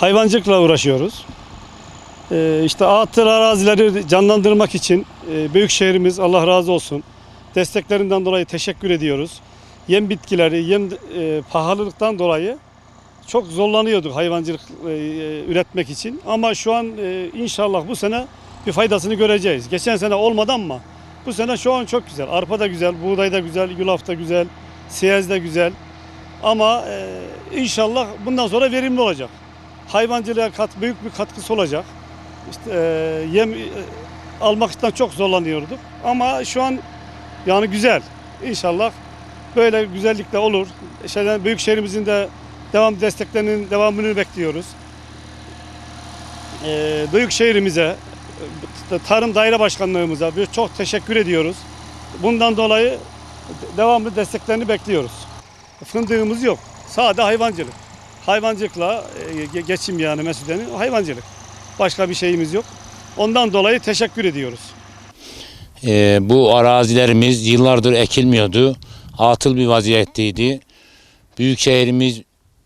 hayvancılıkla uğraşıyoruz. Ee, işte atıl arazileri canlandırmak için e, büyük şehrimiz Allah razı olsun desteklerinden dolayı teşekkür ediyoruz. Yem bitkileri, yem e, pahalılıktan dolayı çok zorlanıyorduk hayvancılık e, e, üretmek için. Ama şu an e, inşallah bu sene bir faydasını göreceğiz. Geçen sene olmadı ama bu sene şu an çok güzel. Arpa da güzel, buğday da güzel, yulaf da güzel, siyez de güzel. Ama e, inşallah bundan sonra verimli olacak. Hayvancılığa kat, büyük bir katkısı olacak. İşte, e, yem e, almaktan çok zorlanıyorduk. Ama şu an yani güzel. İnşallah böyle güzellikle olur. Şeyden, büyük şehrimizin de devam desteklerinin devamını bekliyoruz. E, büyük şehrimize, e, Tarım Daire Başkanlığımıza bir çok teşekkür ediyoruz. Bundan dolayı devamlı desteklerini bekliyoruz. Fındığımız yok. Sade hayvancılık. Hayvancılıkla e, ge- geçim yani Mesude'nin hayvancılık. Başka bir şeyimiz yok. Ondan dolayı teşekkür ediyoruz. Ee, bu arazilerimiz yıllardır ekilmiyordu. Atıl bir vaziyetteydi. Büyükşehirimiz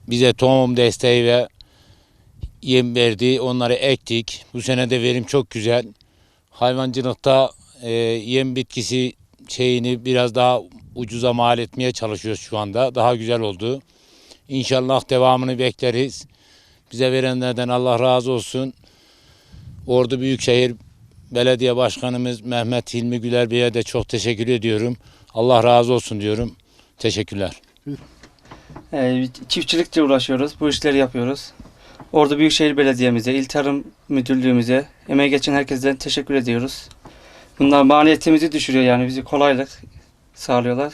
bize tohum desteği ve yem verdi. Onları ektik. Bu sene de verim çok güzel. Hayvancılıkta e, yem bitkisi şeyini biraz daha ucuza mal etmeye çalışıyoruz şu anda. Daha güzel oldu. İnşallah devamını bekleriz. Bize verenlerden Allah razı olsun. Ordu Büyükşehir Belediye Başkanımız Mehmet Hilmi Güler Bey'e de çok teşekkür ediyorum. Allah razı olsun diyorum. Teşekkürler. Ee, çiftçilikle uğraşıyoruz. Bu işleri yapıyoruz. Ordu Büyükşehir Belediye'mize, İl Tarım Müdürlüğümüze, emeği geçen herkesten teşekkür ediyoruz. Bunlar maliyetimizi düşürüyor yani bizi kolaylık sağlıyorlar.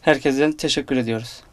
Herkesten teşekkür ediyoruz.